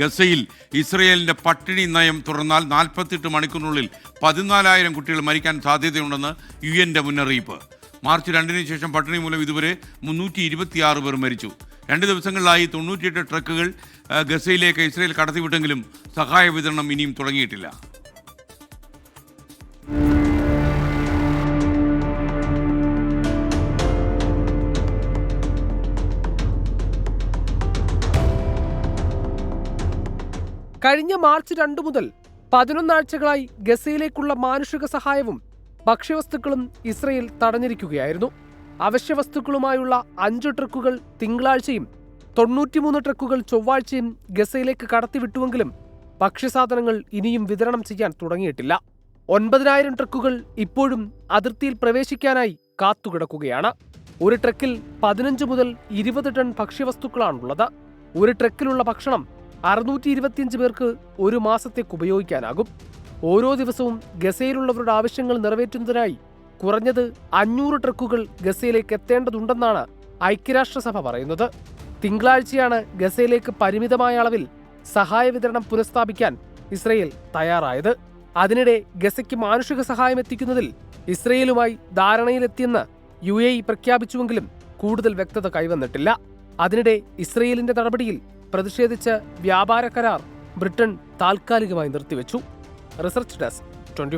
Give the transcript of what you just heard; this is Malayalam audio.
ഗസയിൽ ഇസ്രയേലിന്റെ പട്ടിണി നയം തുറന്നാൽ നാൽപ്പത്തെട്ട് മണിക്കൂറിനുള്ളിൽ പതിനാലായിരം കുട്ടികൾ മരിക്കാൻ സാധ്യതയുണ്ടെന്ന് യു എന്റെ മുന്നറിയിപ്പ്. മാർച്ച് രണ്ടിന് ശേഷം പട്ടിണി മൂലം ഇതുവരെ മുന്നൂറ്റി ഇരുപത്തിയാറ് പേർ മരിച്ചു. രണ്ട് ദിവസങ്ങളിലായി തൊണ്ണൂറ്റിയെട്ട് ട്രക്കുകൾ ഗസയിലേക്ക് ഇസ്രയേൽ കടത്തിവിട്ടെങ്കിലും സഹായ വിതരണം ഇനിയും തുടങ്ങിയിട്ടില്ല. കഴിഞ്ഞ മാർച്ച് രണ്ടു മുതൽ പതിനൊന്നാഴ്ചകളായി ഗസയിലേക്കുള്ള മാനുഷിക സഹായവും ഭക്ഷ്യവസ്തുക്കളും ഇസ്രയേൽ തടഞ്ഞിരിക്കുകയായിരുന്നു. അവശ്യവസ്തുക്കളുമായുള്ള അഞ്ച് ട്രക്കുകൾ തിങ്കളാഴ്ചയും തൊണ്ണൂറ്റിമൂന്ന് ട്രക്കുകൾ ചൊവ്വാഴ്ചയും ഗസയിലേക്ക് കടത്തിവിട്ടുവെങ്കിലും ഭക്ഷ്യസാധനങ്ങൾ ഇനിയും വിതരണം ചെയ്യാൻ തുടങ്ങിയിട്ടില്ല. ഒൻപതിനായിരം ട്രക്കുകൾ ഇപ്പോഴും അതിർത്തിയിൽ പ്രവേശിക്കാനായി കാത്തുകിടക്കുകയാണ്. ഒരു ട്രക്കിൽ പതിനഞ്ച് മുതൽ ഇരുപത് ടൺ ഭക്ഷ്യവസ്തുക്കളാണുള്ളത്. ഒരു ട്രക്കിലുള്ള ഭക്ഷണം അറുന്നൂറ്റി ഇരുപത്തിയഞ്ച് പേർക്ക് ഒരു മാസത്തേക്ക് ഉപയോഗിക്കാനാകും. ഓരോ ദിവസവും ഗസയിലുള്ളവരുടെ ആവശ്യങ്ങൾ നിറവേറ്റുന്നതിനായി കുറഞ്ഞത് അഞ്ഞൂറ് ട്രക്കുകൾ ഗസയിലേക്ക് എത്തേണ്ടതുണ്ടെന്നാണ് ഐക്യരാഷ്ട്രസഭ പറയുന്നത്. തിങ്കളാഴ്ചയാണ് ഗസയിലേക്ക് പരിമിതമായ അളവിൽ സഹായ വിതരണം പുനഃസ്ഥാപിക്കാൻ ഇസ്രയേൽ തയ്യാറായത്. അതിനിടെ ഗസയ്ക്ക് മാനുഷിക സഹായം എത്തിക്കുന്നതിൽ ഇസ്രയേലുമായി ധാരണയിലെത്തിയെന്ന് യു എ ഇ പ്രഖ്യാപിച്ചുവെങ്കിലും കൂടുതൽ വ്യക്തത കൈവന്നിട്ടില്ല. അതിനിടെ ഇസ്രയേലിന്റെ നടപടിയിൽ പ്രതിഷേധിച്ച് വ്യാപാര കരാർ ബ്രിട്ടൻ താൽക്കാലികമായി നിർത്തിവെച്ചു. Research desk twenty